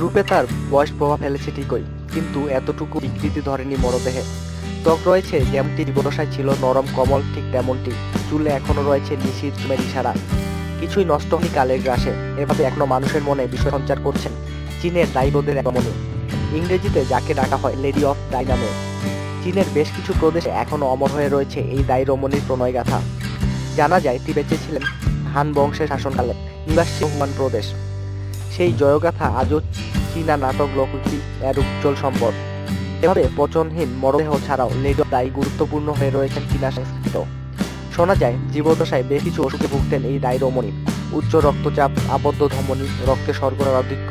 রূপে তার বয়স প্রভাব ফেলেছে ঠিকই কিন্তু এতটুকু বিকৃতি ধরেনি মরদেহে। ত্বক রয়েছে যেমনটি জীবদশায় ছিল, নরম, কমল, ঠিক তেমনটি। চুলে এখনও রয়েছে নিশির চুমের ইশারা কিছুই নষ্ট হয়নি কালের গ্রাসে। এভাবে এখনও মানুষের মনে বিষয় সঞ্চার করছেন চীনের দাইবোদের একমনি ইংরেজিতে যাকে ডাকা হয় লেডি অফ ডাই নামে চীনের বেশ কিছু প্রদেশে এখনও অমর হয়ে রয়েছে এই দাই রমণীর প্রণয়গাথা। জানা যায় তিবেতে ছিলেন হান বংশের শাসনকালে। নিবাসী প্রদেশ। সেই জয়গাথা আজও চীনা নাটক লোকগীতি এর উজ্জ্বল সম্পদ। এভাবে পচনহীন মরদেহ ছাড়াও অফ গুরুত্বপূর্ণ হয়ে রয়েছেন চীনা সংস্কৃত। শোনা যায় জীবদশায় বেশ কিছু অসুখে ভুগতেন এই দায় রমণী। উচ্চ রক্তচাপ, আবদ্ধ ধমনী, রক্তে শর্করার অধিক্য,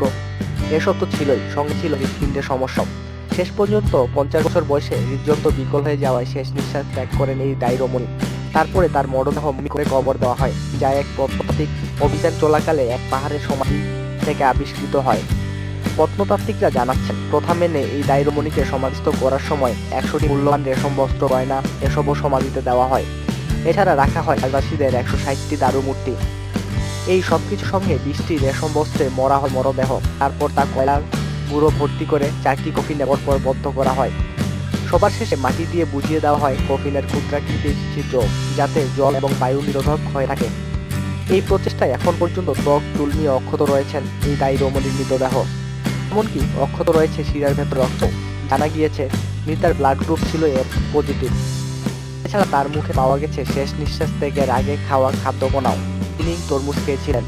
এসব তো ছিলই, সঙ্গে ছিল হৃৎপিণ্ডের সমস্যা। শেষ পর্যন্ত পঞ্চাশ বছর বয়সে হৃদযন্ত্র বিকল হয়ে যাওয়ায় শেষ নিঃশ্বাস ত্যাগ করেন এই দায় রমণী। তারপরে তার মরদেহ করে কবর দেওয়া হয়, যা এক প্রত্নতাত্ত্বিক অভিযান চলাকালে এক পাহাড়ের সমাধি থেকে আবিষ্কৃত হয়। প্রত্নতাত্ত্বিকরা জানাচ্ছেন প্রথা মেনে এই দায়রমণিকে সমাধিস্থ করার সময় একশোটি মূল্যবান রেশম বস্ত্র, গয়না, এসবও সমাধিতে দেওয়া হয়। এছাড়া রাখা হয় আদিবাসীদের একশো ষাটটি দারু মূর্তি। এই সবকিছু সঙ্গে বৃষ্টি রেশম বস্ত্রে মরা হয় মরদেহ। তারপর তা কয়লার গুঁড়ো ভর্তি করে চারটি কফিন পর বদ্ধ করা হয়। সবার শেষে মাটি দিয়ে বুঝিয়ে দেওয়া হয় কফিনের ক্ষুদ্রাকৃতির ছিদ্র, যাতে জল এবং বায়ু নিরোধক হয়ে থাকে। এই প্রচেষ্টায় এখন পর্যন্ত ত্বক চুল নিয়ে অক্ষত রয়েছেন এই দায়ী রমণীর মৃতদেহ। এমনকি অক্ষত রয়েছে শিরার ভেতর রক্ত। জানা গিয়েছে, মৃতার ব্লাড গ্রুপ ছিল এর পজিটিভ এছাড়া তার মুখে পাওয়া গেছে শেষ নিঃশ্বাস ত্যাগের আগে খাওয়া খাদ্যকণাও তিনি তরমুজ খেয়েছিলেন,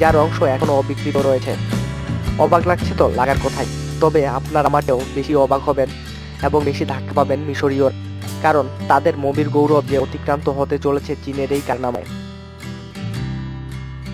যার অংশ এখনও অবিকৃত রয়েছে। অবাক লাগছে তো লাগার কথাই। তবে আপনার আমাকেও বেশি অবাক হবেন এবং বেশি ধাক্কা পাবেন মিশরীয় কারণ তাদের মবির গৌরব যে অতিক্রান্ত হতে চলেছে চীনের এই কারনামায়।